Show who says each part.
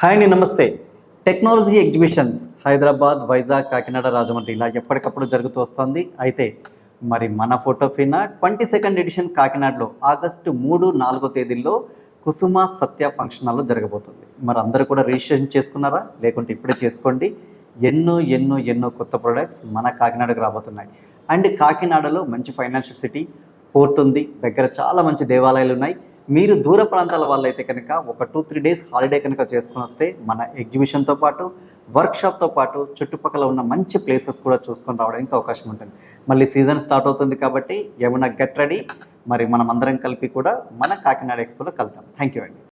Speaker 1: Hi అండి నమస్తే. Technology exhibitions Hyderabad Vizag Kakinada Rajahmundry ఇలా ఎప్పటికప్పుడు జరుగుతూ వస్తుంది. అయితే మరి మన ఫోటో ఫినా? ట్వంటీ సెకండ్ ఎడిషన్ కాకినాడలో ఆగస్టు మూడు నాలుగో తేదీల్లో కుసుమ సత్య ఫంక్షన్ హాల్లో జరగబోతుంది. మరి అందరూ కూడా రిజిస్ట్రేషన్ చేసుకున్నారా? లేకుంటే ఇప్పుడే చేసుకోండి. ఎన్నో ఎన్నో ఎన్నో కొత్త ప్రొడక్ట్స్ మన కాకినాడకు రాబోతున్నాయి. అండ్ కాకినాడలో మంచి ఫైనాన్షియల్ సిటీ పోర్ట్ ఉంది దగ్గర చాలా మంచి దేవాలయాలు ఉన్నాయి. మీరు దూర ప్రాంతాల వాళ్ళైతే కనుక ఒక టూ త్రీ డేస్ హాలిడే కనుక చేసుకుని వస్తే మన ఎగ్జిబిషన్తో పాటు వర్క్షాప్తో పాటు చుట్టుపక్కల ఉన్న మంచి ప్లేసెస్ కూడా చూసుకొని రావడానికి అవకాశం ఉంటుంది. మళ్ళీ సీజన్ స్టార్ట్ అవుతుంది కాబట్టి ఏమైనా గెట్ రెడీ. మరి మనం అందరం కలిపి కూడా మన కాకినాడ ఎక్స్పోలో కలుద్దాం. థ్యాంక్ యూ అండి.